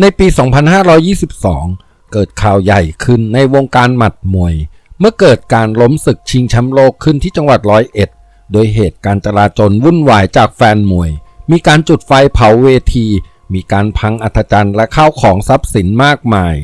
ในปี 2522 เกิดข่าวใหญ่ขึ้นในวงการหมัดมวย เมื่อเกิดการล้มศึกชิงแชมป์โลกขึ้นที่จังหวัดร้อยเอ็ด โดยเหตุการจราจรวุ่นวายจากแฟนมวย มีการจุดไฟเผาเวที มีการพังอัธจันทร์และข้าวของทรัพย์สินมากมาย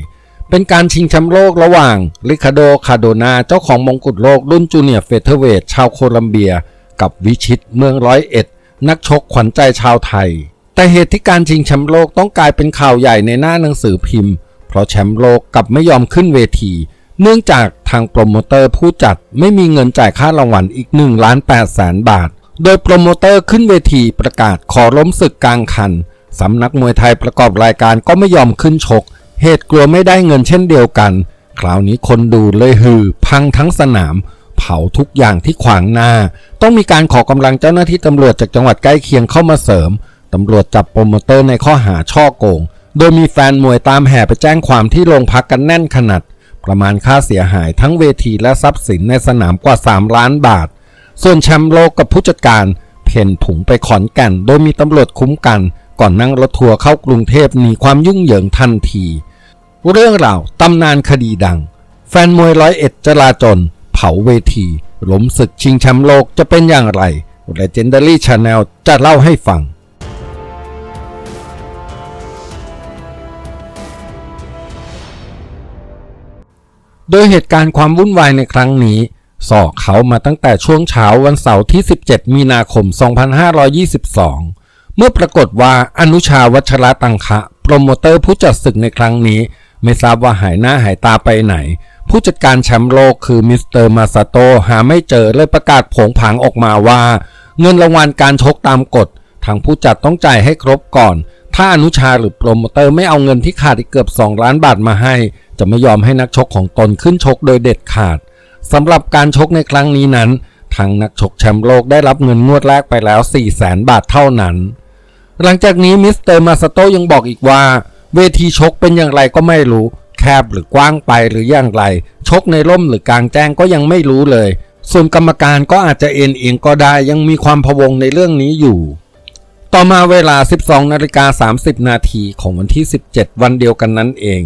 เป็นการชิงแชมป์โลกระหว่างริคาโด คาโดนาเจ้าของมงกุฎโลกรุ่นจูเนียร์เฟเธอร์เวทชาวโคลัมเบีย กับวิชิตเมืองร้อยเอ็ด นักชกขวัญใจชาวไทย แต่เหตุที่การชิงแชมป์โลกต้องกลายเป็นข่าวใหญ่ในหน้าหนังสือพิมพ์ เพราะแชมป์โลกกลับไม่ยอมขึ้นเวที เนื่องจากทางโปรโมเตอร์ผู้จัดไม่มีเงินจ่ายค่ารางวัลอีก1ล้าน8แสนบาท โดยโปรโมเตอร์ขึ้นเวทีประกาศขอล้มศึกกลางคันสำนักมวยไทยประกอบรายการก็ไม่ยอมขึ้นชก เหตุกลัวไม่ได้เงินเช่นเดียวกัน คราวนี้คนดูเลยฮือ พังทั้งสนาม เผาทุกอย่างที่ขวางหน้า ต้องมีการขอกำลังเจ้าหน้าที่ตำรวจจากจังหวัดใกล้เคียงเข้ามาเสริม ตำรวจจับโปรโมเตอร์ในข้อหาช่อโกง โดยมีแฟนมวยตามแห่ไปแจ้งความที่โรงพักกันแน่นขนาด ประมาณค่าเสียหายทั้งเวทีและทรัพย์สินในสนามกว่า 3 ล้านบาท ส่วนแชมป์โลกกับผู้จัดการ เพ่นผงไปขอนแก่น โดยมีตำรวจคุ้มกัน ก่อนนั่งรถทัวร์เข้ากรุงเทพหนีความยุ่งเหยิงทันที เรื่องราวตำนานคดีดัง แฟนมวยร้อยเอ็ดจลาจลเผาเวทีล้มศึกชิงแชมป์โลกจะเป็นอย่างไร Legendary Channel จะเล่าให้ฟัง โดยเหตุการณ์ความวุ่นวายในครั้งนี้สอกเขามาตั้งแต่ช่วงเช้าวันเสาร์ที่ 17 มีนาคม 2522 เมื่อปรากฏว่าอนุชาวัชระตังคะ โปรโมเตอร์ผู้จัดศึกในครั้งนี้ ไม่ทราบว่าหายหน้าหายตาไปไหน ผู้จัดการแชมป์โลกคือมิสเตอร์มาซาโตหาไม่เจอเลยประกาศผงผางออกมาว่า เงินรางวัลการชกตามกฎทางผู้จัดต้องจ่ายให้ครบก่อน ถ้าอนุชาหรือโปรโมเตอร์ไม่เอาเงินที่ขาดอีกเกือบ 2 ล้านบาทมาให้ จะไม่ยอมให้นักชกของตนขึ้นชกโดยเด็ดขาดสำหรับการชกในครั้งนี้นั้น ทางนักชกแชมป์โลกได้รับเงินงวดแรกไปแล้ว 4 0 0แสนบาทเท่านั้น หลังจากนี้มิสเตอร์มาสโตยังบอกอีกว่า เวทีชกเป็นอย่างไรก็ไม่รู้ แคบหรือกว้างไปหรืออย่างไร ชกในร่มหรือกลางแจ้งก็ยังไม่รู้เลย ส่วนกรรมการก็อาจจะเอ็นเอียงก็ได้ยังมีความพะวงในเรื่องนี้อยู่ ต่อมาเวลา 12นาฬิกา30 นาทีของวันที่ 17 วันเดียวกันนั้นเอง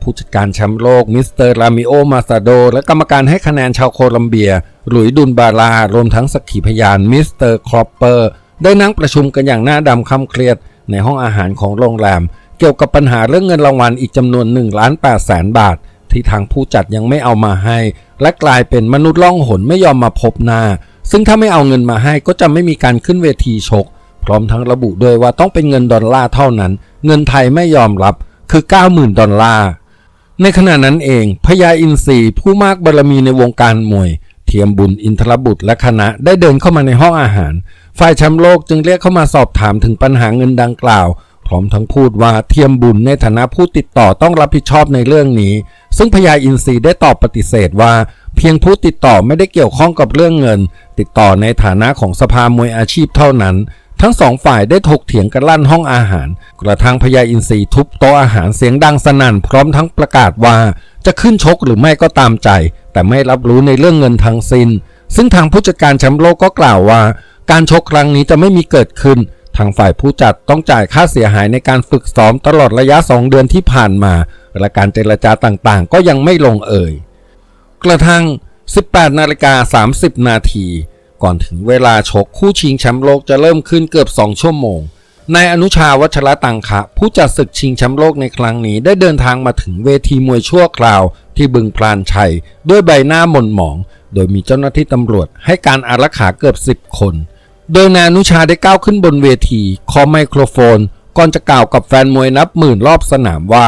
ผู้จัดการแชมป์โลกมิสเตอร์รามิโอมาซาโด และกรรมการให้คะแนนชาวโคลัมเบีย หลุยดุนบารารวมทั้งสักขีพยานมิสเตอร์ครอปเปอร์ได้นั่งประชุมกันอย่างหน้าดำคำเครียดในห้องอาหารของโรงแรม เกี่ยวกับปัญหาเรื่องเงินรางวัลอีกจำนวน1ล้าน8แสนบาท ที่ทางผู้จัดยังไม่เอามาให้ และกลายเป็นมนุษย์ล่องหนไม่ยอมมาพบหน้า ซึ่งถ้าไม่เอาเงินมาให้ก็จะไม่มีการขึ้นเวทีชก พร้อมทั้งระบุด้วยว่าต้องเป็นเงินดอลลาร์เท่านั้น เงินไทยไม่ยอมรับคือ 90,000 ดอลลาร์ ในขณะนั้นเองพญาอินทรีผู้มากบารมีในวงการมวย เทียมบุญอินทรบุตรและคณะได้เดินเข้ามาในห้องอาหาร ฝ่ายแชมป์โลกจึงเรียกเข้ามาสอบถามถึงปัญหาเงินดังกล่าว พร้อมทั้งพูดว่าเทียมบุญในฐานะผู้ติดต่อต้องรับผิดชอบในเรื่องนี้ ซึ่งพญาอินทรีได้ตอบปฏิเสธว่าเพียงผู้ติดต่อไม่ได้เกี่ยวข้องกับเรื่องเงิน ติดต่อในฐานะของสภามวยอาชีพเท่านั้น ทั้งสองฝ่ายได้ถกเถียงกันลั่นห้องอาหาร กระทั่งพญาอินทรีทุบโต๊ะอาหารเสียงดังสนั่นพร้อมทั้งประกาศว่า จะขึ้นชกหรือไม่ก็ตามใจ แต่ไม่รับรู้ในเรื่องเงินทั้งสิน้น ซึ่งทางผู้จัดการแชมป์โลกก็กล่าวว่า การชกครั้งนี้จะไม่มีเกิดขึ้น ทางฝ่ายผู้จัดต้องจ่ายค่าเสียหายในการฝึกซ้อมตลอดระยะ 2 เดือนที่ผ่านมาและการเจรจาต่างๆ ก็ยังไม่ลงเอ่ย กระทั่ง 18นาฬิกา30 นาที ก่อนถึงเวลาชกคู่ชิงแชมป์โลกจะเริ่มขึ้นเกือบ 2 ชั่วโมงนายอนุชาวัชระตังคะ ผู้จัดศึกชิงแชมป์โลกในครั้งนี้ได้เดินทางมาถึงเวทีมวยชั่วคราว ที่บึงพลานชัย ด้วยใบหน้าหม่นหมอง โดยมีเจ้าหน้าที่ตำรวจให้การอารักขาเกือบ 10 คน โดยนายอนุชาได้ก้าวขึ้นบนเวทีคอไมโครโฟน ก่อนจะกล่าวกับแฟนมวยนับหมื่นรอบสนามว่า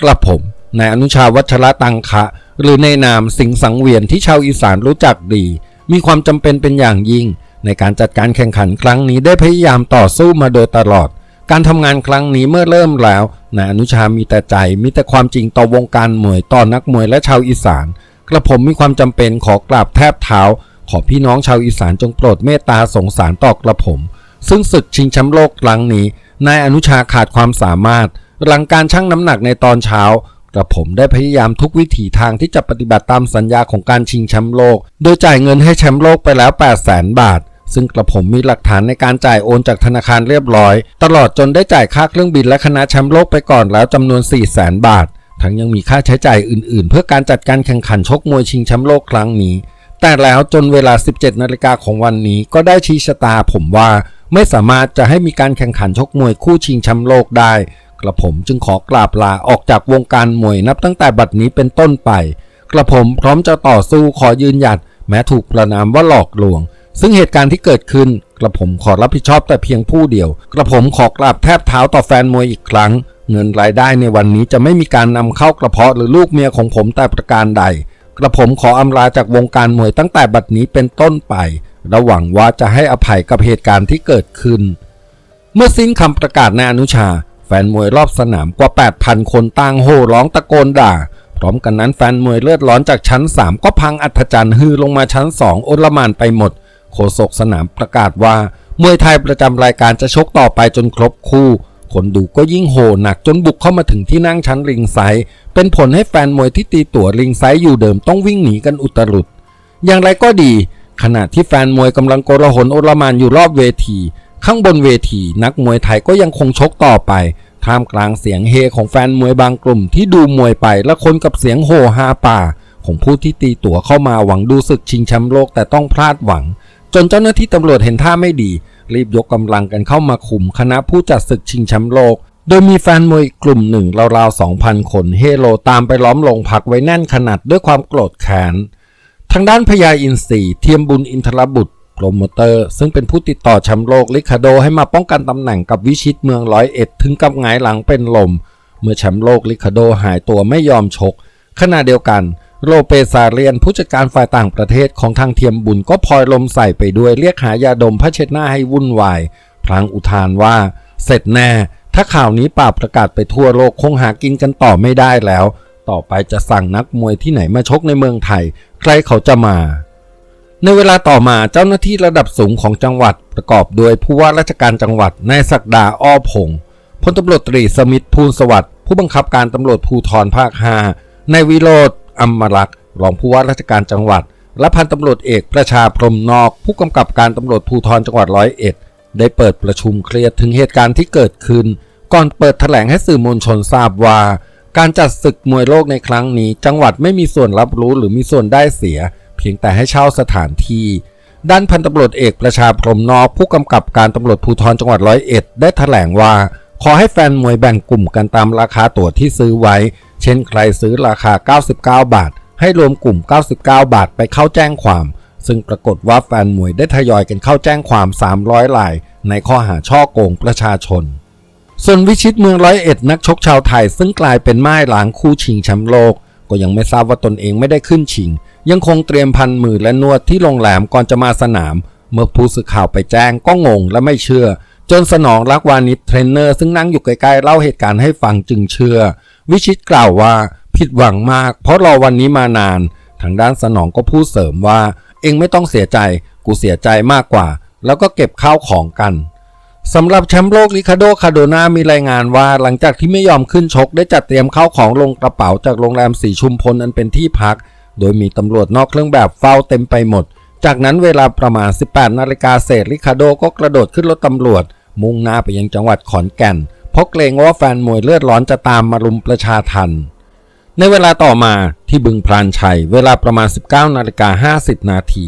กระผมนายอนุชาวัชระตังคะ หรือในนามสิงสังเวียนที่ชาวอีสานรู้จักดี มีความจำเป็นเป็นอย่างยิ่ง ในการจัดการแข่งขันครั้งนี้ได้พยายามต่อสู้มาโดยตลอด การทำงานครั้งนี้เมื่อเริ่มแล้วนายอนุชามีแต่ใจมีแต่ความจริงต่อวงการมวยต่อนักมวยและชาวอีสาน กระผมมีความจำเป็นขอกราบแทบเท้า ขอพี่น้องชาวอีสานจงโปรดเมตตาสงสารต่อกระผม ซึ่งศึกชิงแชมป์โลกครั้งนี้นายอนุชาขาดความสามารถหลังการชั่งน้ำหนักในตอนเช้า กระผมได้พยายามทุกวิถีทางที่จะปฏิบัติตามสัญญาของการชิงแชมป์โลก โดยจ่ายเงินให้แชมป์โลกไปแล้ว 8 0 0แสนบาท ซึ่งกระผมมีหลักฐานในการจ่ายโอนจากธนาคารเรียบร้อย ตลอดจนได้จ่ายค่าเครื่องบินและคณะแชมป์โลกไปก่อนแล้วจำนวน 4 0 0แสนบาท ทั้งยังมีค่าใช้จ่ายอื่น ๆ เพื่อการจัดการแข่งขันชกมวยชิงแชมป์โลกครั้งนี้ แต่แล้วจนเวลา 17นาฬิกาของวันนี้ก็ได้ชี้ชะตาผมว่าไม่สามารถจะให้มีการแข่งขันชกมวยคู่ชิงแชมป์โลกได้ กระผมจึงขอกราบลาออกจากวงการมวยนับตั้งแต่บัดนี้เป็นต้นไป กระผมพร้อมจะต่อสู้ขอยืนหยัด แม้ถูกประนามว่าหลอกลวง ซึ่งเหตุการณ์ที่เกิดขึ้น กระผมขอรับผิดชอบแต่เพียงผู้เดียว กระผมขอกราบแทบเท้าต่อแฟนมวยอีกครั้ง เงินรายได้ในวันนี้จะไม่มีการนำเข้ากระเพาะหรือลูกเมียของผมแต่ประการใด กระผมขออำลาจากวงการมวยตั้งแต่บัดนี้เป็นต้นไประหวังว่าจะให้อภัยกับเหตุการณ์ที่เกิดขึ้น เมื่อสิ้นคำประกาศในอนุชา ฟนมวยรอบสนามกว่า 8,000 คนต่างโห่ร้องตะโกนด่า พร้อมกันนั้นแฟนมวยเลือดร้อนจากชั้น 3 ก็พังอัศจรรย์ฮือลงมาชั้น 2 โอลมานไปหมด โฆษกสนามประกาศว่ามวยไทยประจำรายการจะชกต่อไปจนครบคู่ คนดูก็ยิ่งโห่หนักจนบุกเข้ามาถึงที่นั่งชั้นริงไซเป็นผลให้แฟนมวยที่ตีตั๋วริงไซอยู่เดิมต้องวิ่งหนีกันอุตรุด อย่างไรก็ดี ขณะที่แฟนมวยกำลังโกลาหลโอลมานอยู่รอบเวทีข้างบนเวทีนักมวยไทยก็ยังคงชกต่อไป ท่ามกลางเสียงเฮของแฟนมวยบางกลุ่มที่ดูมวยไปและคนกับเสียงโห่ฮาป่า ของผู้ที่ตีตั๋วเข้ามาหวังดูศึกชิงแชมป์โลกแต่ต้องพลาดหวัง จนเจ้าหน้าที่ตำรวจเห็นท่าไม่ดี รีบยกกำลังกันเข้ามาคุมคณะผู้จัดศึกชิงแชมป์โลก โดยมีแฟนมวยกลุ่มหนึ่งราวๆ2,000 คนเฮโลตามไปล้อมลงพักไว้แน่นขนาดด้วยความโกรธแค้นทางด้านพญาอินทรีเทียมบุญอินทรบุตร รโมเตอร์ ซึ่งเป็นผู้ติดต่อแชมป์โลกลิคาโดให้มาป้องกันตำแหน่งกับวิชิตเมืองร้อยเอ็ดถึงกับหงายหลังเป็นลม เมื่อแชมป์โลกลิคาโดหายตัวไม่ยอมชก ขณะเดียวกันโลเปซาเรียนผู้จัดการฝ่ายต่างประเทศของทางเทียมบุญก็พลอยลมใส่ไปด้วยเรียกหายาดมพระเช็ดหน้าให้วุ่นวาย พลางอุทานว่า เสร็จแน่ ถ้าข่าวนี้ป่าประกาศไปทั่วโลกคงหากินกันต่อไม่ได้แล้ว ต่อไปจะสั่งนักมวยที่ไหนมาชกในเมืองไทย ใครเขาจะมา ในเวลาต่อมาเจ้าหน้าที่ระดับสูงของจังหวัดประกอบด้วยผู้ว่าราชการจังหวัดนายศักดาอ้อพงพลตำรวจตรีสมิทธภูลสวัสดิ์ผู้บังคับการตำรวจภูธรภาค5นายวิโรธอัมมรักษ์รองผู้ว่าราชการจังหวัด และพันตำรวจเอกประชาพรมนอก ผู้กำกับการตำรวจภูธรจังหวัดร้อยเอ็ดได้เปิดประชุมเคลียร์ถึงเหตุการณ์ที่เกิดขึ้น ก่อนเปิดแถลงให้สื่อมวลชนทราบว่า การจัดศึกมวยโลกในครั้งนี้ จังหวัดไม่มีส่วนรับรู้หรือมีส่วนได้เสีย พียงแต่ให้เช่าสถานที่ ด้านพันตำรวจเอกประชาพรมนอกผู้กำกับการตำรวจภูธรจังหวัดร้อยเอ็ดได้แถลงว่า ขอให้แฟนมวยแบ่งกลุ่มกันตามราคาตั๋วที่ซื้อไว้ เช่นใครซื้อราคา 99 บาท ให้รวมกลุ่ม 99 บาทไปเข้าแจ้งความ ซึ่งปรากฏว่าแฟนมวยได้ทยอยกันเข้าแจ้งความ 300ราย ในข้อหาช่อโกงประชาชนส่วนวิชิตเมืองร้อยเอ็ดนักชกชาวไทยซึ่งกลายเป็นไม้หลางคู่ชิงแชมป์โลก ก็ยังไม่ทราบว่าตนเองไม่ได้ขึ้นชิง ยังคงเตรียมพันมือและนวดที่โรงแรมก่อนจะมาสนาม เมื่อผู้สื่อข่าวไปแจ้งก็งงและไม่เชื่อ จนสนองรักวานิชเทรนเนอร์ซึ่งนั่งอยู่ใกล้ๆเล่าเหตุการณ์ให้ฟังจึงเชื่อ วิชิตกล่าวว่าผิดหวังมาก เพราะรอวันนี้มานาน ทางด้านสนองก็พูดเสริมว่า เองไม่ต้องเสียใจ กูเสียใจมากกว่า แล้วก็เก็บข้าวของกันสำหรับแชมป์โลกลิคาโดคาโดนามีรายงานว่าหลังจากที่ไม่ยอมขึ้นชกได้จัดเตรียมข้าวของลงกระเป๋าจากโรงแรมสีชุมพลอันเป็นที่พัก โดยมีตำรวจนอกเครื่องแบบเฝ้าเต็มไปหมด จากนั้นเวลาประมาณ 18 นาฬิกาเศษลิคาโดก็กระโดดขึ้นรถตำรวจ มุ่งหน้าไปยังจังหวัดขอนแก่น เพราะเกรงว่าแฟนมวยเลือดร้อนจะตามมารุมประชาทันในเวลาต่อมาที่บึงพลานชัย เวลาประมาณ 19นาฬิกา50 นาที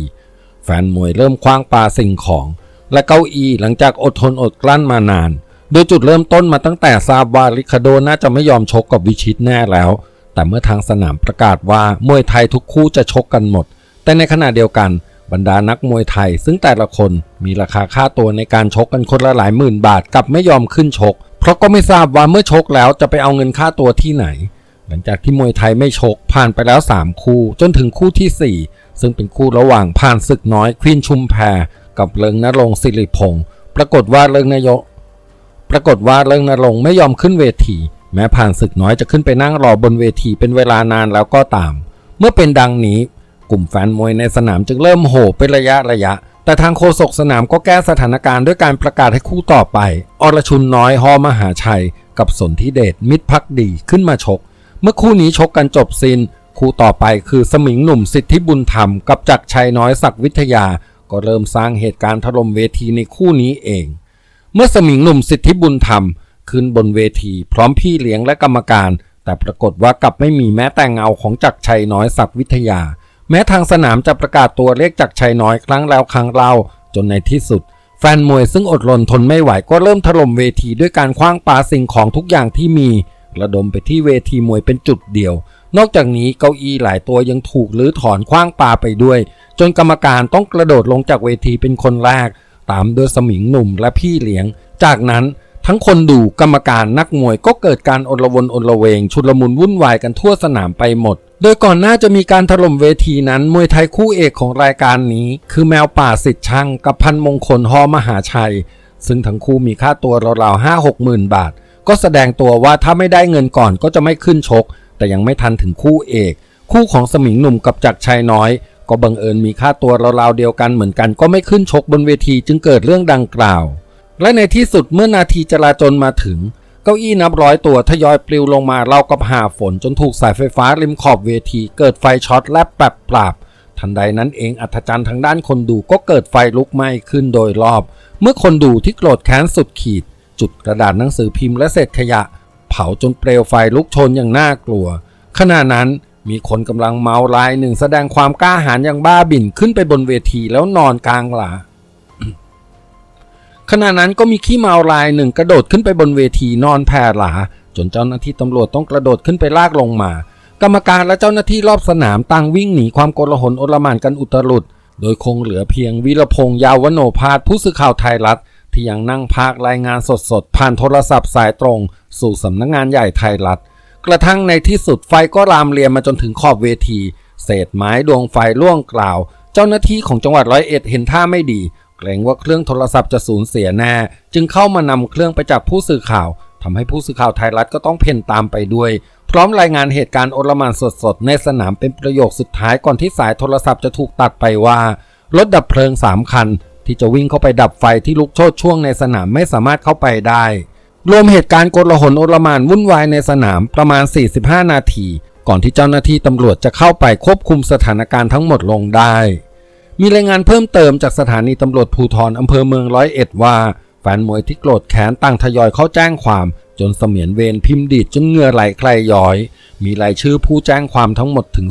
แฟนมวยเริ่มคว้างปลาสิ่งของ และเก้าอี้หลังจากอดทนอดกลั้นมานาน โดยจุดเริ่มต้นมาตั้งแต่ทราบว่าลิคาโดน่าจะไม่ยอมชกกับวิชิตแน่แล้ว แต่เมื่อทางสนามประกาศว่ามวยไทยทุกคู่จะชกกันหมด แต่ในขณะเดียวกันบรรดานักมวยไทย ซึ่งแต่ละคนมีราคาค่าตัวในการชกกันคนละหลายหมื่นบาทกลับไม่ยอมขึ้นชก เพราะก็ไม่ทราบว่าเมื่อชกแล้วจะไปเอาเงินค่าตัวที่ไหน หลังจากที่มวยไทยไม่ชกผ่านไปแล้ว 3 คู่ จนถึงคู่ทีสี่4 ซึ่งเป็นคู่ระหว่างผ่านศึกน้อยควีนชุมแพรกับเลิงนรงศิริพงศ์ปรากฏว่าเลิงนายก ปรากฏว่าเลิงนรงไม่ยอมขึ้นเวที แม้ผ่านศึกน้อยจะขึ้นไปนั่งรอบนเวทีเป็นเวลานานแล้วก็ตาม เมื่อเป็นดังนี้ กลุ่มแฟนมวยในสนามจึงเริ่มโห่เป็นระยะระยะ แต่ทางโฆษกสนามก็แก้สถานการณ์ด้วยการประกาศให้คู่ต่อไป อรชุนน้อยฮอมหาชัย กับสนธิเดชมิตรพักดีขึ้นมาชก เมื่อคู่นี้ชกกันจบสิน้น คู่ต่อไปคือสมิงหนุ่มสิทธิบุญธรรม กับจักรชัยน้อยศักดิ์วิทยา ก็เริ่มสร้างเหตุการณ์ถล่มเวทีในคู่นี้เอง เมื่อสมิงหนุ่มสิทธิบุญธรรม ขึ้นบนเวที พร้อมพี่เลี้ยงและกรรมการ แต่ปรากฏว่ากลับไม่มีแม้แต่เงาของจักรชัยน้อยศักดิ์วิทยา แม้ทางสนามจะประกาศตัวเรียกจักรชัยน้อยครั้งแล้วครั้งเล่าจนในที่สุด แฟนมวยซึ่งอดรนทนไม่ไหวก็เริ่มถล่มเวทีด้วยการคว้างปาสิ่งของทุกอย่างที่มี ระดมไปที่เวทีมวยเป็นจุดเดียว นอกจากนี้เก้าอี้หลายตัวยังถูกรื้อถอนคว้างปาไปด้วย จนกรรมการต้องกระโดดลงจากเวทีเป็นคนแรกตามด้วยสมิงหนุ่มและพี่เลี้ยง จากนั้น ทั้งคนดูกรรมการนักมวยก็เกิดการอละวนอละเวง ชุลมุนวุ่นวายกันทั่วสนามไปหมด โดยก่อนหน้าจะมีการถล่มเวทีนั้น มวยไทยคู่เอกของรายการนี้ คือแมวป่าสิทธิ์ช่างกับพันมงคลฮอมหาชัย ซึ่งทั้งคู่มีค่าตัวราวๆห้าหกหมื่นบาท ก็แสดงตัวว่าถ้าไม่ได้เงินก่อนก็จะไม่ขึ้นชก แต่ยังไม่ทันถึงคู่เอก คู่ของสมิงหนุ่มกับจักรชัยน้อย ก็บังเอิญมีค่าตัวราวๆเดียวกันเหมือนกัน ก็ไม่ขึ้นชกบนเวทีจึงเกิดเรื่องดังกล่าว และในที่สุดเมื่อนาทีจราจรมาถึง เก้าอี้นับร้อยตัวทยอยปลิวลงมาเล่ากับหาฝนจนถูกสายไฟฟ้าริมขอบเวที เกิดไฟช็อตและแปบปราบ ทันใดนั้นเองอัธจันทร์ทางด้านคนดูก็เกิดไฟลุกไหม้ขึ้นโดยรอบ เมื่อคนดูที่โกรธแค้นสุดขีด จุดกระดาษหนังสือพิมพ์และเศษขยะ เผาจนเปลวไฟลุกชนอย่างน่ากลัวขณะนั้นมีคนกำลังเมารายหนึ่งแสดงความกล้าหาญอย่างบ้าบิ่นขึ้นไปบนเวทีแล้วนอนกลางหลา ขณะนั้นก็มีขี้เมารายหนึ่งกระโดดขึ้นไปบนเวทีนอนแผ่หลา จนเจ้าหน้าที่ตำรวจต้องกระโดดขึ้นไปลากลงมา กรรมการและเจ้าหน้าที่รอบสนามต่างวิ่งหนีความโกลาหลโอลมานกันอุตรุดโดยคงเหลือเพียงวีรพงษ์ยาวโนภาสผู้สื่อข่าวไทยรัฐ ที่ยังนั่งพากรายงานสดๆผ่านโทรศัพท์สายตรง สู่สำนักงงานใหญ่ไทยรัฐ กระทั่งในที่สุดไฟก็รามเรียมมาจนถึงขอบเวที เศษไม้ดวงไฟล่วงกล่าว เจ้าหน้าที่ของจังหวัดร้อยเอ็ดเห็นท่าไม่ดี รงว่าเครื่องโทรศัพท์จะสูญเสียแน่ จึงเข้ามานำเครื่องไปจากผู้สื่อข่าวทำให้ผู้สื่อข่าวไทยรัฐก็ต้องเพ่นตามไปด้วย พร้อมรายงานเหตุการณ์โอลมานสดๆ ในสนามเป็นประโยคสุดท้ายก่อนที่สายโทรศัพท์จะถูกตัดไปว่ารถดับเพลิง 3 คัน ที่จะวิ่งเข้าไปดับไฟที่ลุกโชนช่วงในสนามไม่สามารถเข้าไปได้ รวมเหตุการณ์โกลาหลโอลมานวุ่นวายในสนามประมาณ 45 นาที ก่อนที่เจ้าหน้าที่ตำรวจจะเข้าไปควบคุมสถานการณ์ทั้งหมดลงได้ มีรายงานเพิ่มเติมจากสถานีตำรวจภูธรอำเภอเมืองร้อยเอ็ดว่าแฟนมวยที่โกรธแค้นต่างทยอยเข้าแจ้งความจนเสมียนเวรพิมพ์ดีดจนเหงื่อไหลใครย้อย มีรายชื่อผู้แจ้งความทั้งหมดถึง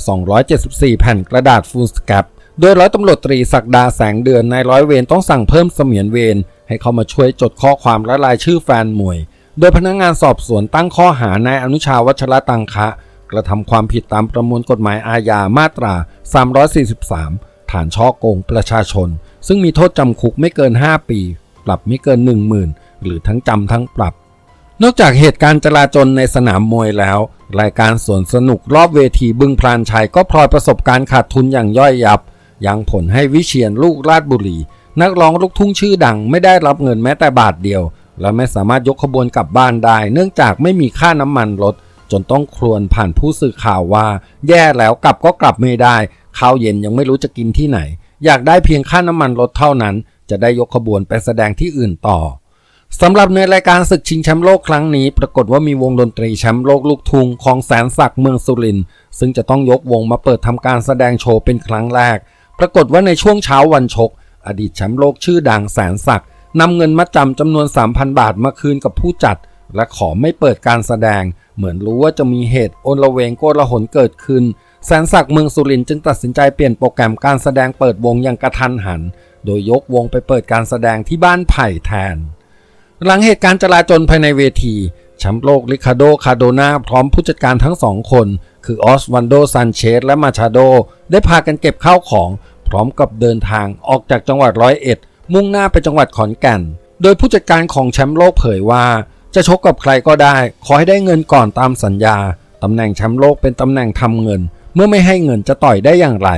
274 แผ่นกระดาษฟูลสแคปโดยร้อยตำรวจตรีศักดาแสงเดือนนายร้อยเวรต้องสั่งเพิ่มเสมียนเวรให้เขามาช่วยจดข้อความและรายชื่อแฟนมวย โดยพนักงงานสอบสวนตั้งข้อหานายอนุชาวัชระตังคะ กระทำความผิดตามประมวลกฎหมายอาญามาตรา 343 ฐานช่อโกงประชาชน ซึ่งมีโทษจำคุกไม่เกิน 5 ปี ปรับไม่เกิน 10,000 หรือทั้งจำทั้งปรับ นอกจากเหตุการณ์จลาจลในสนามมวยแล้ว รายการสวนสนุกรอบเวทีบึงพลานชัยก็พลอยประสบการณ์ขาดทุนอย่างย่อยยับ ยังผลให้วิเชียนลูกราชบุรี นักร้องลูกทุ่งชื่อดังไม่ได้รับเงินแม้แต่บาทเดียว และไม่สามารถยกขบวนกลับบ้านได้ เนื่องจากไม่มีค่าน้ำมันรถจนต้องครวญผ่านผู้สื่อข่าวว่า แย่แล้วกลับก็กลับไม่ได้ ข้าวเย็นยังไม่รู้จะกินที่ไหน อยากได้เพียงค่าน้ำมันรถเท่านั้น จะได้ยกขบวนไปแสดงที่อื่นต่อสำหรับในรายการศึกชิงแชมป์โลกครั้งนี้ ปรากฏว่ามีวงดนตรีแชมป์โลกลูกทุ่งของแสนศักดิ์เมืองสุรินทร์ซึ่งจะต้องยกวงมาเปิดทำการแสดงโชว์เป็นครั้งแรก ปรากฏว่าในช่วงเช้าวันชก อดีตแชมป์โลกชื่อดังแสนศักดิ์นำเงินมัดจำจำนวน 3,000 บาทมาคืนกับผู้จัด และขอไม่เปิดการแสดง เหมือนรู้ว่าจะมีเหตุโอนละเวงโกลาหลเกิดขึ้น แสนศักดิ์เมืองสุรินทร์จึงตัดสินใจเปลี่ยนโปรแกรมการแสดงเปิดวงอย่างกระทันหัน โดยยกวงไปเปิดการแสดงที่บ้านไผ่แทน หลังเหตุการณ์จลาจลภายในเวทีแชมป์โลกริคาโดคาโดนาพร้อมผู้จัดการทั้งสองคน คือออสวันโดซันเชสและมาชาโด ได้พากันเก็บข้าวของ พร้อมกับเดินทางออกจากจังหวัดร้อยเอ็ด มุ่งหน้าไปจังหวัดขอนแก่น โดยผู้จัดการของแชมป์โลกเผยว่า จะชกกับใครก็ได้ ขอให้ได้เงินก่อนตามสัญญาตำแหน่งแชมป์โลกเป็นตำแหน่งทำเงิน เมื่อไม่ให้เงินจะต่อยได้อย่างไร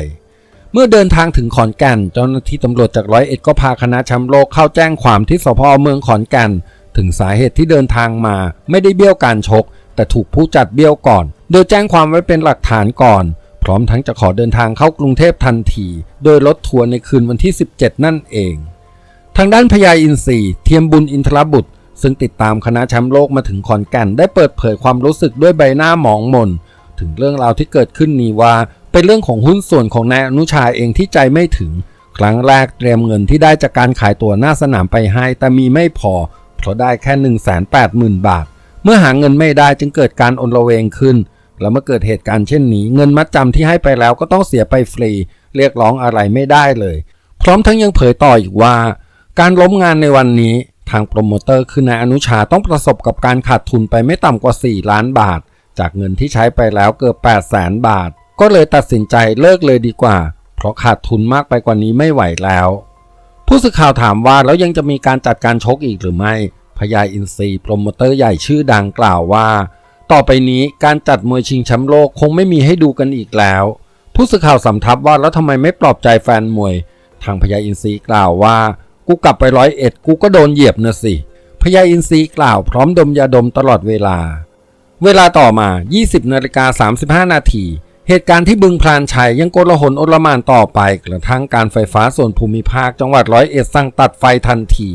เมื่อเดินทางถึงขอนแก่นเจ้าหน้าที่ตำรวจจากร้อยเอ็ดก็พาคณะแชมป์โลกเข้าแจ้งความที่สพเมืองขอนแก่นถึงสาเหตุที่เดินทางมา ไม่ได้เบี้ยวการชก แต่ถูกผู้จัดเบี้ยวก่อน โดยแจ้งความไว้เป็นหลักฐานก่อน พร้อมทั้งจะขอเดินทางเข้ากรุงเทพทันที โดยรถทัวร์ในคืนวันที่ 17 นั่นเอง ทางด้านพญาอินทรีเทียมบุญอินทรบุตร ซึ่งติดตามคณะแชมป์โลกมาถึงขอนแก่นได้เปิดเผยความรู้สึกด้วยใบหน้าหมองมน ถึงเรื่องราวที่เกิดขึ้นนี้ว่า เป็นเรื่องของหุ้นส่วนของนายอนุชาเองที่ใจไม่ถึง ครั้งแรกเตรียมเงินที่ได้จากการขายตั๋วหน้าสนามไปให้ แต่มีไม่พอ เพราะได้แค่ 180,000 บาท เมื่อหาเงินไม่ได้จึงเกิดการอนละเวงขึ้น แล้วเมื่อเกิดเหตุการณ์เช่นนี้ เงินมัดจำที่ให้ไปแล้วก็ต้องเสียไปฟรี เรียกร้องอะไรไม่ได้เลย พร้อมทั้งยังเผยต่ออีกว่า การล้มงานในวันนี้ทางโปรโมเตอร์คือนายอนุชาต้องประสบกับการขาดทุนไปไม่ต่ำกว่า 4 ล้านบาท จากเงินที่ใช้ไปแล้วเกือบ8 0 0แสนบาท ก็เลยตัดสินใจเลิกเลยดีกว่า เพราะขาดทุนมากไปกว่านี้ไม่ไหวแล้ว ผู้สื่อข่าวถามว่าแล้วยังจะมีการจัดการชกอีกหรือไม่พญาอินทรีย์โปรโมเตอร์ใหญ่ชื่อดังกล่าวว่า ต่อไปนี้การจัดมวยชิงแชมป์โลกคงไม่มีให้ดูกันอีกแล้ว ผู้สื่อข่าวสำทับว่าแล้วทำไมไม่ปลอบใจแฟนมวย ทางพญาอินทรีย์กล่าวว่า กูกลับไปร้อยเอ็ดกูก็โดนเหยียบนะสิพญาอินทรีย์กล่าวพร้อมดมยาดมตลอดเวลา เวลาต่อมา 20นาฬิกา35 นาที เหตุการณ์ที่บึงพลานชัยยังโกลาหลโอลหมานต่อไป กระทั่งการไฟฟ้าส่วนภูมิภาคจังหวัดร้อยเอ็ดสั่งตัดไฟทันที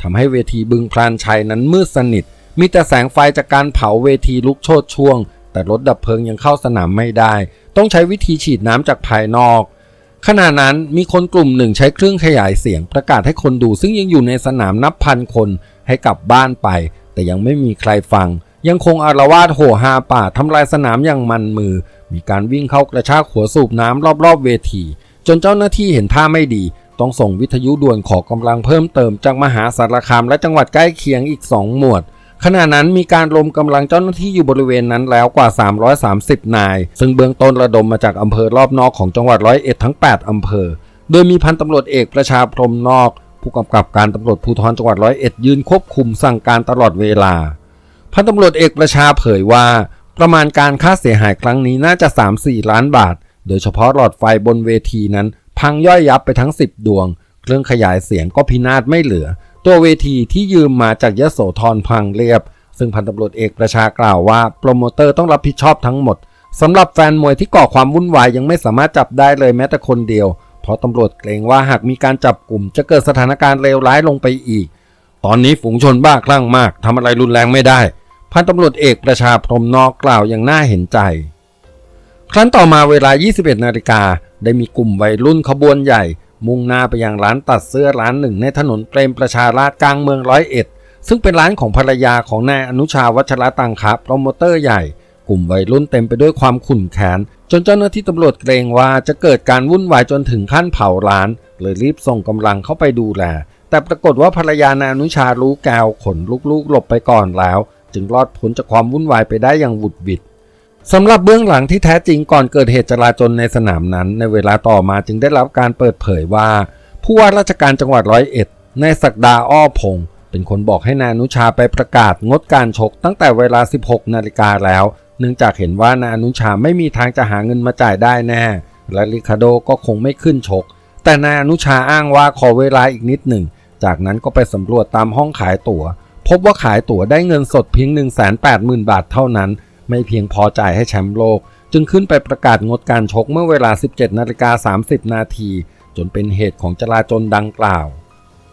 ทำให้เวทีบึงพลานชัยนั้นมืดสนิท มีแต่แสงไฟจากการเผาเวทีลุกโชนช่วง แต่รถดับเพลิงยังเข้าสนามไม่ได้ ต้องใช้วิธีฉีดน้ำจากภายนอกขณะนั้นมีคนกลุ่มหนึ่งใช้เครื่องขยายเสียง ประกาศให้คนดูซึ่งยังอยู่ในสนามนับพันคนให้กลับบ้านไป แต่ยังไม่มีใครฟัง ยังคงอารวาสโห่ฮาป่าทำลายสนามอย่างมันมือ มีการวิ่งเข้ากระชากหัวสูบน้ำรอบๆเวที จนเจ้าหน้าที่เห็นท่าไม่ดี ต้องส่งวิทยุด่วนขอกำลังเพิ่มเติมจากมหาสารคามและจังหวัดใกล้เคียงอีก 2 หมวดขณะนั้นมีการรวมกำลังเจ้าหน้าที่อยู่บริเวณนั้นแล้วกว่า 330 นาย ซึ่งเบื้องต้นระดมมาจากอำเภอรอบนอกของจังหวัดร้อยเอ็ดทั้ง 8 อำเภอ โดยมีพันตำรวจเอกประชาพรหมนอก ผู้กำกับการตำรวจภูธรจังหวัดร้อยเอ็ดยืนควบคุมสั่งการตลอดเวลา พันตำรวจเอกประชาเผยว่า ประมาณการค่าเสียหายครั้งนี้น่าจะ 3-4 ล้านบาท โดยเฉพาะหลอดไฟบนเวทีนั้น พังย่อยยับไปทั้ง 10 ดวง เครื่องขยายเสียงก็พินาศไม่เหลือ ตัวเวทีที่ยืมมาจากยโสธรพังเรียบ ซึ่งพันตำรวจเอกประชากล่าวว่าโปรโมเตอร์ต้องรับผิดชอบทั้งหมดสำหรับแฟนมวยที่ก่อความวุ่นวายยังไม่สามารถจับได้เลยแม้แต่คนเดียว เพราะตำรวจเกรงว่าหากมีการจับกลุ่ม จะเกิดสถานการณ์เลวร้ายลงไปอีก ตอนนี้ฝูงชนบ้าคลั่งมากทำอะไรรุนแรงไม่ได้ พันตำรวจเอกประชาพรหมนอกกล่าวอย่างน่าเห็นใจ ครั้นต่อมาเวลา 21 นาฬิกาได้มีกลุ่มวัยรุ่นขบวนใหญ่ มุ่งหน้าไปยังร้านตัดเสื้อร้านหนึ่งในถนนเปรมประชาราษกลางเมืองร้อยเอ็ด ซึ่งเป็นร้านของภรรยาของนายอนุชาวัชระตังคะโปรโมเตอร์ใหญ่ กลุ่มวัยรุ่นเต็มไปด้วยความขุ่นแค้นจนเจ้าหน้าที่ตำรวจเกรงว่าจะเกิดการวุ่นวายจนถึงขั้นเผาร้าน เลยรีบส่งกำลังเข้าไปดูแลแต่ปรากฏว่าภรรยานายอนุชารู้แกวขนลูกๆ หลบไปก่อนแล้ว จึงรอดพ้นจากความวุ่นวายไปได้อย่างหวุดหวิดสำหรับเบื้องหลังที่แท้จริงก่อนเกิดเหตุจลาจลในสนามนั้น ในเวลาต่อมาจึงได้รับการเปิดเผยว่า ผู้ว่าราชการจังหวัดร้อยเอ็ดนายศักดาอ้อพง เป็นคนบอกให้นายอนุชาไปประกาศงดการชกตั้งแต่เวลา 16 นาฬิกาแล้ว เนื่องจากเห็นว่านายอนุชาไม่มีทางจะหาเงินมาจ่ายได้แน่ และริคาโดก็คงไม่ขึ้นชก แต่นายอนุชาอ้างว่าขอเวลาอีกนิดหนึ่ง จากนั้นก็ไปสำรวจตามห้องขายตั๋ว พบว่าขายตั๋วได้เงินสดเพียง 180,000 บาทเท่านั้น ไม่เพียงพอจ่ายให้แชมป์โลก จึงขึ้นไปประกาศงดการชกเมื่อเวลา 17นาฬิกา30 นาที จนเป็นเหตุของจลาจลดังกล่าว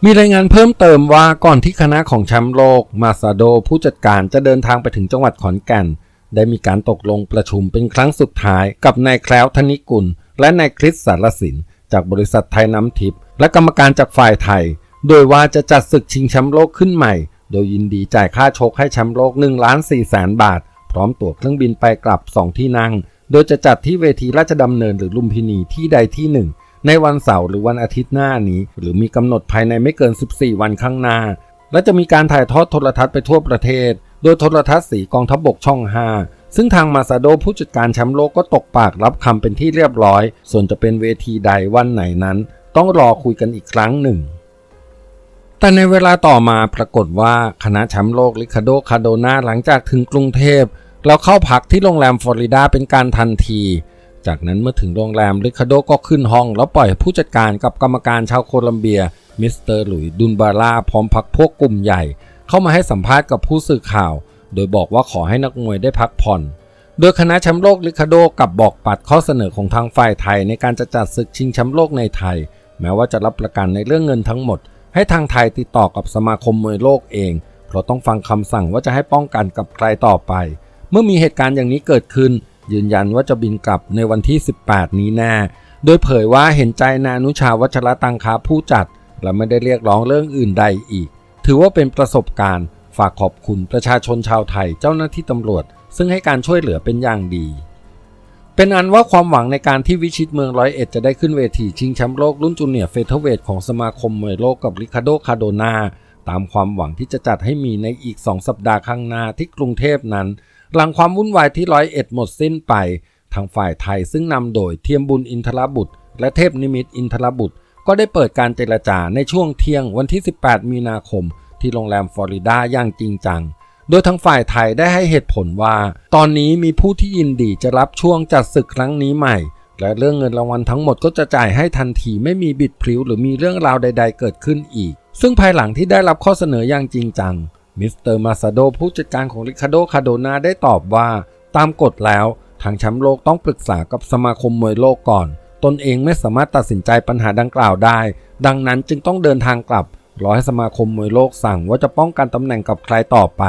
มีรายงานเพิ่มเติมว่าก่อนที่คณะของแชมป์โลก มาซาโดผู้จัดการจะเดินทางไปถึงจังหวัดขอนแก่น ได้มีการตกลงประชุมเป็นครั้งสุดท้ายกับนายแคล้วธนิกุล และนายคริสสารสิน จากบริษัทไทยน้ำทิพย์และกรรมการจากฝ่ายไทย โดยว่าจะจัดศึกชิงแชมป์โลกขึ้นใหม่ โดยยินดีจ่ายค่าชกให้แชมป์โลก1ล้าน4แสนบาท พร้อมตั๋วเครื่องบินไปกลับ 2 ที่นั่ง โดยจะจัดที่เวทีราชดำเนินหรือลุมพินีที่ใดที่หนึ่งในวันเสาร์หรือวันอาทิตย์หน้านี้ หรือมีกำหนดภายในไม่เกิน 14 วันข้างหน้า และจะมีการถ่ายทอดโทรทัศน์ไปทั่วประเทศ โดยโทรทัศน์สีกองทัพบบกช่อง 5 ซึ่งทางมาซาโดผู้จัดการแชมป์โลกก็ตกปากรับคำเป็นที่เรียบร้อย ส่วนจะเป็นเวทีใดวันไหนนั้น ต้องรอคุยกันอีกครั้งหนึ่ง แต่ในเวลาต่อมาปรากฏว่าคณะแชมป์โลกลิคาโดคาโดนาหลังจากถึงกรุงเทพเราเข้าพักที่โรงแรมฟลอริดาเป็นการทันที จากนั้นเมื่อถึงโรงแรมริคาโดก็ขึ้นห้อง แล้วปล่อยผู้จัดการกับกรรมการชาวโคลัมเบีย มิสเตอร์หลุยส์ดุนบาร่าพร้อมพักพวกกลุ่มใหญ่ เข้ามาให้สัมภาษณ์กับผู้สื่อข่าว โดยบอกว่าขอให้นักมวยได้พักผ่อน โดยคณะแชมป์โลกลิคาโดกับบอกปัดข้อเสนอของทางฝ่ายไทยในการจะจัดศึกชิงแชมป์โลกในไทย แม้ว่าจะรับประกันในเรื่องเงินทั้งหมด ให้ทางไทยติดต่อกับสมาคมมวยโลกเอง เพราะต้องฟังคำสั่งว่าจะให้ป้องกันกับใครต่อไป เมื่อมีเหตุการณ์อย่างนี้เกิดขึ้น ยืนยันว่าจะบินกลับในวันที่ 18 นี้แน่ โดยเผยว่าเห็นใจนานุชาวัชระตังคาผู้จัด และไม่ได้เรียกร้องเรื่องอื่นใดอีก ถือว่าเป็นประสบการณ์ ฝากขอบคุณประชาชนชาวไทยเจ้าหน้าที่ตำรวจ ซึ่งให้การช่วยเหลือเป็นอย่างดี เป็นอันว่าความหวังในการที่วิชิตเมืองร้อยเอ็ดจะได้ขึ้นเวทีชิงแชมป์โลกรุ่นจูเนียร์เฟเธอร์เวทของสมาคมมวยโลกกับริคาโดคาโดนาตามความหวังที่จะจัดให้มีในอีก 2 สัปดาห์ข้างหน้าที่กรุงเทพนั้น หลังความวุ่นวายที่ร้อยเอ็ดหมดสิ้นไป ทางฝ่ายไทยซึ่งนำโดยเทียมบุญอินทรบุตร และเทพนิมิตอินทรบุตร ก็ได้เปิดการเจรจาในช่วงเที่ยงวันที่ 18 มีนาคม ที่โรงแรมฟลอริดาอย่างจริงจัง โดยทางฝ่ายไทยได้ให้เหตุผลว่า ตอนนี้มีผู้ที่ยินดีจะรับช่วงจัดศึกครั้งนี้ใหม่ และเรื่องเงินรางวัลทั้งหมดก็จะจ่ายให้ทันทีไม่มีบิดพริ้วหรือมีเรื่องราวใด ๆ เกิดขึ้นอีก ซึ่งภายหลังที่ได้รับข้อเสนออย่างจริงจังมิสเตอร์มาซาโดผู้จัดการของริคาโดคาโดนาได้ตอบว่า ตามกฎแล้วทางแชมป์โลกต้องปรึกษากับสมาคมมวยโลกก่อน ตนเองไม่สามารถตัดสินใจปัญหาดังกล่าวได้ ดังนั้นจึงต้องเดินทางกลับ รอให้สมาคมมวยโลกสั่งว่าจะป้องกันตำแหน่งกับใครต่อไป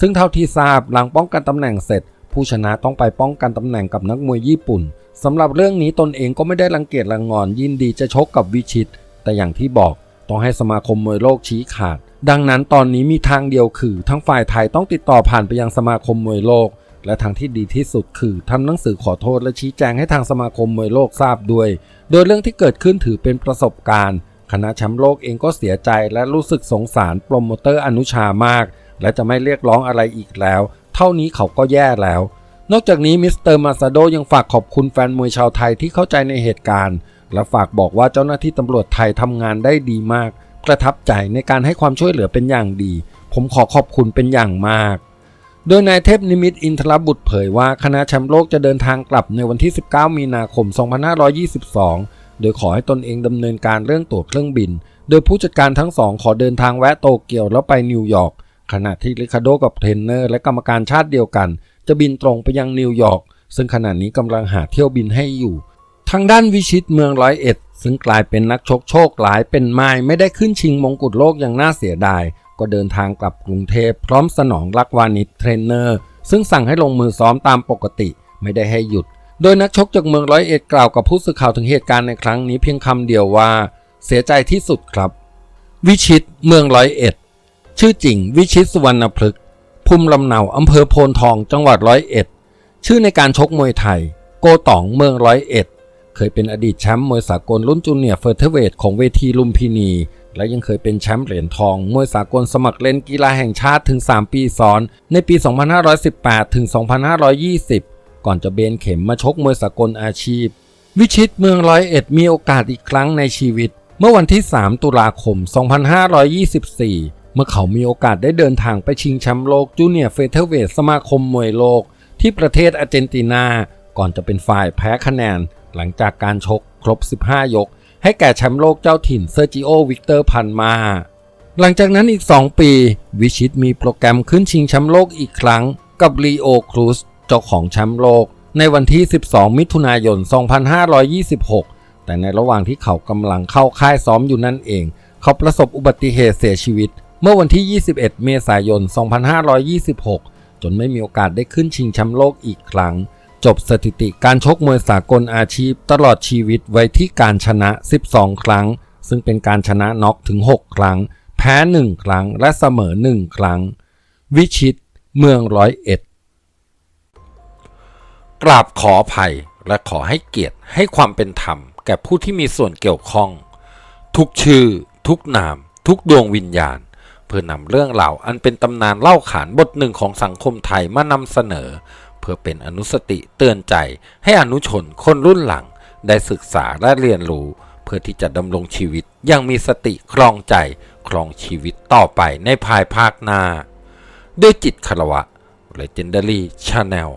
ซึ่งเท่าที่ทราบหลังป้องกันตำแหน่งเสร็จ ผู้ชนะต้องไปป้องกันตำแหน่งกับนักมวยญี่ปุ่นสำหรับเรื่องนี้ตนเองก็ไม่ได้รังเกียจรังงอนยินดีจะชกกับวิชิต แต่อย่างที่บอกต้องให้สมาคมมวยโลกชี้ขาด ดังนั้นตอนนี้มีทางเดียวคือ ทั้งฝ่ายไทยต้องติดต่อผ่านไปยังสมาคมมวยโลก และทางที่ดีที่สุดคือทำหนังสือขอโทษและชี้แจงให้ทางสมาคมมวยโลกทราบด้วย โดยเรื่องที่เกิดขึ้นถือเป็นประสบการณ์ คณะแชมป์โลกเองก็เสียใจและรู้สึกสงสารโปรโมเตอร์อนุชามาก และจะไม่เรียกร้องอะไรอีกแล้ว เท่านี้เขาก็แย่แล้ว นอกจากนี้มิสเตอร์มาซาโดยังฝากขอบคุณแฟนมวยชาวไทยที่เข้าใจในเหตุการณ์ และฝากบอกว่าเจ้าหน้าที่ตำรวจไทยทำงานได้ดีมาก ประทับใจในการให้ความช่วยเหลือเป็นอย่างดี ผมขอขอบคุณเป็นอย่างมากโดยนายเทพนิมิตอินทรบุตรเผยว่าคณะแชมป์โลกจะเดินทางกลับในวันที่ 19 มีนาคม 2522 โดยขอให้ตนเองดำเนินการเรื่องตั๋วเครื่องบิน โดยผู้จัดการทั้งสองขอเดินทางแวะโตเกียวแล้วไปนิวยอร์กขณะที่ริคาโดกับเทรนเนอร์และกรรมการชาติเดียวกัน จะบินตรงไปยังนิวยอร์กซึ่งขณะนี้กำลังหาเที่ยวบินให้อยู่ ทางด้านวิชิตเมืองร้อยเอ็ดซึ่งกลายเป็นนักชกโชคหลายเป็นไม้ไม่ได้ขึ้นชิงมงกุฎโลกอย่างน่าเสียดาย ก็เดินทางกลับกรุงเทพพร้อมสนองรักวานิชเทรนเนอร์ ซึ่งสั่งให้ลงมือซ้อมตามปกติ ไม่ได้ให้หยุด โดยนักชกจากเมืองร้อยเอ็ดกล่าวกับผู้สื่อข่าวถึงเหตุการณ์ในครั้งนี้เพียงคำเดียวว่า เสียใจที่สุดครับ วิชิตเมืองร้อยเอ็ด ชื่อจริง วิชิตสุวรรณพฤกษ์ภูมิลำเนาอำเภอโพนทองจังหวัดร้อยเอ็ด ชื่อในการชกมวยไทย โกต๋องเมืองร้อยเอ็ด เคยเป็นอดีตแชมป์มวยสากลรุ่นจูเนียร์เฟอร์เทเวทของเวทีลุมพินี และยังเคยเป็นแชมป์เหรียญทองมวยสากลสมัครเล่นกีฬาแห่งชาติถึง 3 ปีซ้อน ในปี 2518 ถึง 2520 ก่อนจะเบนเข็มมาชกมวยสากลอาชีพ วิชิตเมืองร้อยเอ็ดมีโอกาสอีกครั้งในชีวิต เมื่อวันที่ 3 ตุลาคม 2524 เมื่อเขามีโอกาสได้เดินทางไปชิงแชมป์โลกจูเนียร์เฟเธอร์เวทสมาคมมวยโลก ที่ประเทศอาร์เจนตินา ก่อนจะเป็นฝ่ายแพ้คะแนน หลังจากการชกครบ 15 ยก ให้แก่แชมป์โลกเจ้าถิ่นเซอร์จิโอวิกเตอร์พันมาหลังจากนั้นอีก 2 ปี วิชิตมีโปรแกรมขึ้นชิงแชมป์โลกอีกครั้งกับลีโอครูส จ้าของแชมป์โลก ในวันที่ 12 มิถุนายน 2526 แต่ในระหว่างที่เขากำลังเข้าค่ายซ้อมอยู่นั่นเอง เขาประสบอุบัติเหตุเสียชีวิต เมื่อวันที่ 21 เมษายน 2526 จนไม่มีโอกาสได้ขึ้นชิงแชมป์โลกอีกครั้ง จบสถิติการชกมวยสากลอาชีพ ตลอดชีวิตไว้ที่การชนะ 12 ครั้ง ซึ่งเป็นการชนะน็อกถึง 6 ครั้ง แพ้ 1 ครั้งและเสมอ 1 ครั้ง วิชิต เมืองร้อยเอ็ด กราบขออภัยและขอให้เกียรติให้ความเป็นธรรม แก่ผู้ที่มีส่วนเกี่ยวข้อง ทุกชื่อ ทุกนาม ทุกดวงวิญญาณ เพื่อนำเรื่องราวอันเป็นตำนานเล่าขานบทหนึ่งของสังคมไทยมานำเสนอ เพื่อเป็นอนุสติเตือนใจให้อนุชนคนรุ่นหลัง ได้ศึกษาและเรียนรู้ เพื่อที่จะดำรงชีวิตอยังมีสติครองใจครองชีวิตต่อไปในภายภาคหน้า ด้วยจิตคารวะ Legendary Channel